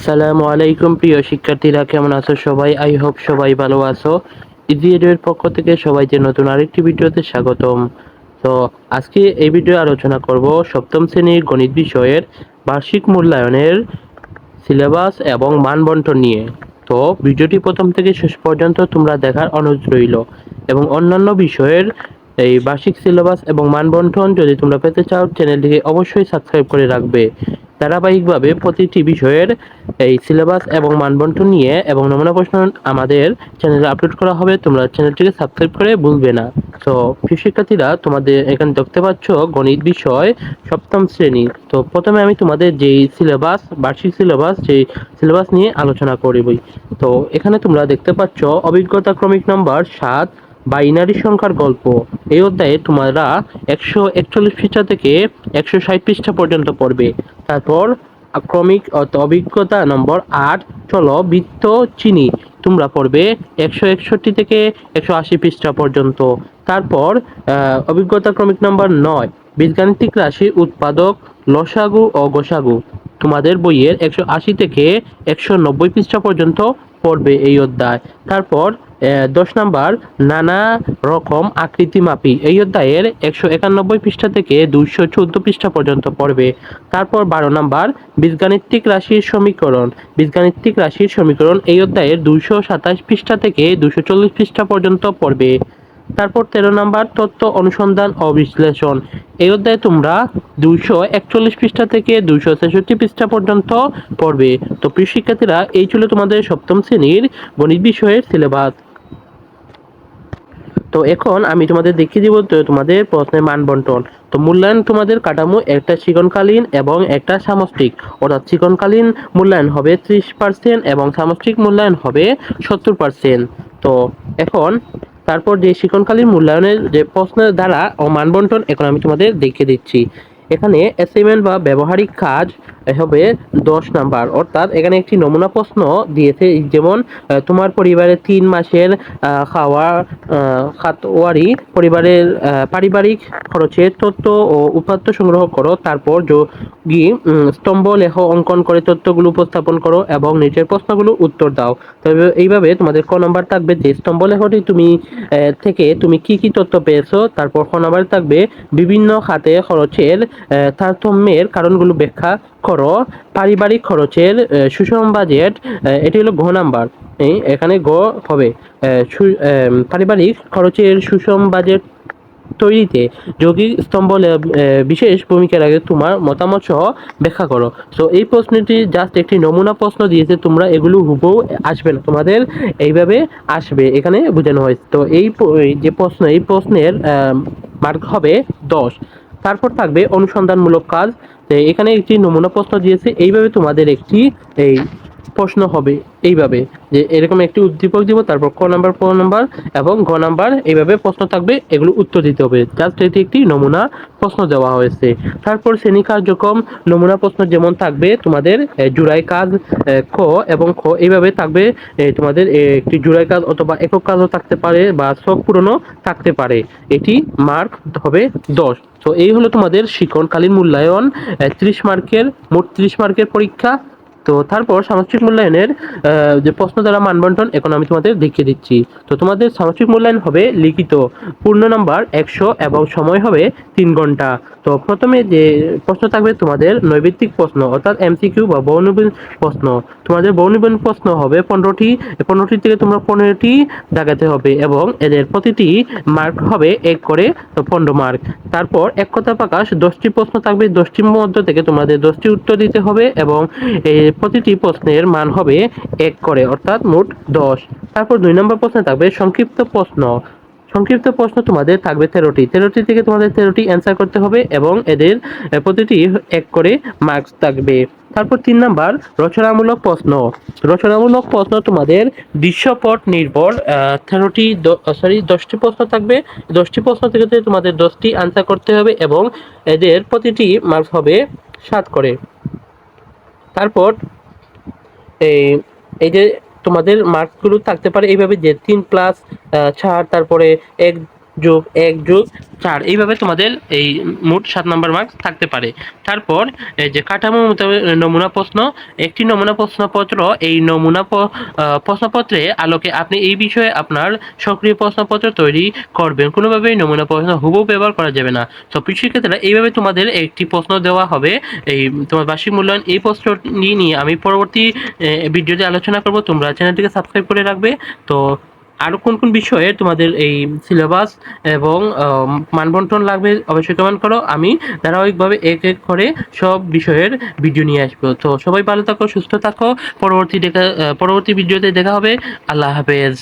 আসসালামু আলাইকুম, প্রিয় শিক্ষার্থীরা, কেমন আছো সবাই? আই হোপ সবাই ভালো আছো। ইজি এর পক্ষ থেকে সবাইকে নতুন আরেকটি ভিডিওতে স্বাগতম। তো আজকে এই ভিডিও আলোচনা করব সপ্তম শ্রেণির গণিত বিষয়ের বার্ষিক মূল্যায়নের সিলেবাস এবং মানবন্টন নিয়ে। তো ভিডিওটি প্রথম থেকে শেষ পর্যন্ত তোমরা দেখার অনুরোধ রইল। এবং অন্যান্য বিষয়ের এই বার্ষিক সিলেবাস এবং মানবন্টন যদি তোমরা পেতে চাও, চ্যানেলটিকে অবশ্যই সাবস্ক্রাইব করে রাখবে। ধারাবাহিকভাবে প্রতিটি বিষয়ের এই সিলেবাস এবং মানবন্টন নিয়ে এবং নমুনা প্রশ্ন আমাদের চ্যানেলে আপলোড করা হবে, তোমরা চ্যানেলটিকে সাবস্ক্রাইব করে ভুলবে না। তো শিক্ষার্থীরা, তোমাদের এখানে দেখতে পাচ্ছ গণিত বিষয় সপ্তম শ্রেণি। তো প্রথমে আমি তোমাদের যেই সিলেবাস বার্ষিক সিলেবাস যেই সিলেবাস নিয়ে আলোচনা করবই। তো এখানে তোমরা দেখতে পাচ্ছ অভিজ্ঞতা ক্রমিক নম্বর সাত বাইনারি সংখ্যার গল্প। এই অধ্যায়ে তোমরা একশো একচল্লিশ পৃষ্ঠা থেকে একশো ষাট পৃষ্ঠা পর্যন্ত পড়বে। তারপর ক্রমিক অভিজ্ঞতা নম্বর আট, চলো বৃত্ত, চিনি। তোমরা পড়বে একশো একষট্টি থেকে একশো আশি পৃষ্ঠা পর্যন্ত। তারপর অভিজ্ঞতা ক্রমিক নম্বর নয়, বীজগাণিতিক রাশি উৎপাদক, লসাগু ও গোসাগু। তোমাদের বইয়ের একশো আশি থেকে একশো নব্বই পৃষ্ঠা পর্যন্ত পড়বে এই অধ্যায়। তারপর দশ নাম্বার, নানা রকম আকৃতি মাপি এই অধ্যায়ের একশো একানব্বই পৃষ্ঠা থেকে দুইশো চোদ্দ পৃষ্ঠা পর্যন্ত পড়বে। তারপর বারো নাম্বার, বীজগাণিতিক রাশির সমীকরণ। বীজগাণিতিক রাশির সমীকরণ এই অধ্যায়ের দুইশো সাতাশ পৃষ্ঠা থেকে দুইশো চল্লিশ পৃষ্ঠা পর্যন্ত পড়বে। তারপর তেরো নাম্বার তথ্য অনুসন্ধান ও বিশ্লেষণ। এই অধ্যায়ে তোমরা দুইশো একচল্লিশ পৃষ্ঠা থেকে দুইশো ছেষট্টি পৃষ্ঠা পর্যন্ত পড়বে। তো প্রিয় শিক্ষার্থীরা, এই ছিল তোমাদের সপ্তম শ্রেণির গণিত বিষয়ের সিলেবাস তো এখন আমি তোমাদের দেখিয়ে দিব তো তোমাদের প্রশ্নের মান বন্টন তো মূল্যায়ন তোমাদের কাঠামো একটা চিকনকালীন এবং একটা সামষ্টিক। অর্থাৎ চিকনকালীন মূল্যায়ন হবে ত্রিশ পার্সেন্ট এবং সামষ্টিক মূল্যায়ন হবে সত্তর পার্সেন্ট তো এখন তারপর যে শিকনকালীন মূল্যায়নের যে প্রশ্নের দ্বারা ও মান বন্টন এখন আমি তোমাদের দেখিয়ে দিচ্ছি। এখানে অ্যাসাইনমেন্ট বা ব্যবহারিক কাজ হবে দশ নাম্বার, অর্থাৎ এখানে একটি নমুনা প্রশ্ন দিয়েছে, যেমন তোমার পরিবারের তিন মাসের খাওয়া খাতওয়ারি পরিবারের পারিবারিক খরচের তথ্য ও উপাত্ত সংগ্রহ করো, তারপর যোগী স্তম্ভ, লেখ, অঙ্কন করে তথ্যগুলো উপস্থাপন করো এবং নিচের প্রশ্নগুলো উত্তর দাও। তবে এইভাবে তোমাদের ক নাম্বার থাকবে, যে স্তম্ভ লেখটি তুমি থেকে তুমি কি কি তথ্য পেয়েছ, তারপর খ নাম্বার থাকবে, বিভিন্ন খাতে খরচের তারতম্যের কারণগুলো ব্যাখ্যা করো পারিবারিক খরচের সুষম বাজেট এটি হলো ঘ নাম্বার। এখানে গ হবে। পারিবারিক খরচের সুষম বাজেট তৈরিতে যৌগিক স্তম্ভ বিশেষ ভূমিকা রাখে তোমার মতামত সহ ব্যাখ্যা করো। তো এই প্রশ্নটি জাস্ট একটি নমুনা প্রশ্ন দিয়েছে, তোমরা এগুলো হুবহু আসবে না। তোমাদের এইভাবে আসবে, এখানে বোঝানো হয়েছে। তো এই যে প্রশ্ন, এই প্রশ্নের মার্ক হবে দশ। তারপর থাকবে অনুসন্ধানমূলক কাজ। এখানে একটি নমুনা প্রশ্ন দিয়েছে এইভাবে তোমাদের একটি এই প্রশ্ন হবে এইভাবে। যে এরকম একটি উদ্দীপক দিব, তারপর ক নাম্বার ক নাম্বার এবং ঘ নাম্বার, এইভাবে প্রশ্ন থাকবে, এগুলো উত্তর দিতে হবে। জাস্ট এটি একটি নমুনা প্রশ্ন দেওয়া হয়েছে। তারপর শ্রেণি কার্যক্রম, নমুনা প্রশ্ন যেমন থাকবে, তোমাদের জুড়াই কাজ ক এবং খ এইভাবে থাকবে তোমাদের একটি জুড়াই কাজ অথবা একক কাজও থাকতে পারে বা সব পূরণও থাকতে পারে। এটি মার্ক হবে দশ। তো এই হলো তোমাদের শিক্ষণকালীন মূল্যায়ন ত্রিশ মার্কের, মোট ত্রিশ মার্কের পরীক্ষা। তো তারপর সামষ্টিক মূল্যায়নের যে প্রশ্ন দ্বারা মানবন্টন, এখন আমি তোমাদের দেখিয়ে দিচ্ছি। তো তোমাদের সামষ্টিক মূল্যায়ন হবে লিখিত। পূর্ণ নাম্বার একশো এবং সময় হবে তিন ঘণ্টা। তো প্রথমে যে প্রশ্ন থাকবে তোমাদের নৈবিত্তিক প্রশ্ন, অর্থাৎ এমসিকিউ বা বহুনির্ভর প্রশ্ন। তোমাদের বহুনির্ভর প্রশ্ন হবে পনেরোটি পনেরোটি থেকে তোমরা পনেরোটি দেখাতে হবে এবং এদের প্রতিটি মার্ক হবে এক করে পনেরো মার্ক তারপর এক কথা প্রকাশ, দশটি প্রশ্ন থাকবে, দশটির মধ্যে থেকে তোমাদের দশটি উত্তর দিতে হবে এবং এই প্রতিটি প্রশ্নের মান হবে এক করে, অর্থাৎ মোট দশ। তারপর দুই নম্বর প্রশ্নে থাকবে সংক্ষিপ্ত প্রশ্ন সংক্ষিপ্ত প্রশ্ন তোমাদের থাকবে তেরোটি। তেরোটি থেকে তোমাদের তেরোটি অ্যান্সার করতে হবে এবং এদের প্রতিটি এক করে মার্কস থাকবে। তারপর তিন নাম্বার, রচনামূলক প্রশ্ন। রচনামূলক প্রশ্ন তোমাদের দৃশ্যপট নির্ভর তেরোটি সরি দশটি প্রশ্ন থাকবে। দশটি প্রশ্ন থেকে তোমাদের দশটি আনসার করতে হবে এবং এদের প্রতিটি মার্কস হবে সাত করে। তারপর, এই এই যে তোমাদের মার্কসগুলো থাকতে পারে। এইভাবে যে তিন প্লাস চার তারপরে এক যোগ এক যোগ চার। এইভাবে তোমাদের এই মোট সাত নম্বর মার্কস থাকতে পারে। তারপর যে কাঠামো নমুনা প্রশ্ন, একটি নমুনা প্রশ্নপত্র, এই নমুনা প্রশ্নপত্রে আলোকে আপনি এই বিষয়ে আপনার সক্রিয় প্রশ্নপত্র তৈরি করবেন। কোনোভাবেই নমুনা প্রশ্ন হুবহু ব্যবহার করা যাবে না। তো শিক্ষার্থীরা এইভাবে তোমাদের একটি প্রশ্ন দেওয়া হবে। এই তোমার বার্ষিক মূল্যায়ন এই প্রশ্নটি নিয়ে আমি পরবর্তী ভিডিওতে আলোচনা করব। তোমরা চ্যানেলটিকে সাবস্ক্রাইব করে রাখবে। তো আরও কোন কোন বিষয়ে তোমাদের এই সিলেবাস এবং মানবন্টন লাগবে অবশ্যই কমেন্ট করো। আমি ধারাবাহিকভাবে এক এক করে সব বিষয়ের ভিডিও নিয়ে আসব। তো সবাই ভালো থাকো, সুস্থ থাকো। পরবর্তী দেখা পরবর্তী ভিডিওতে দেখা হবে। আল্লাহ হাফেজ।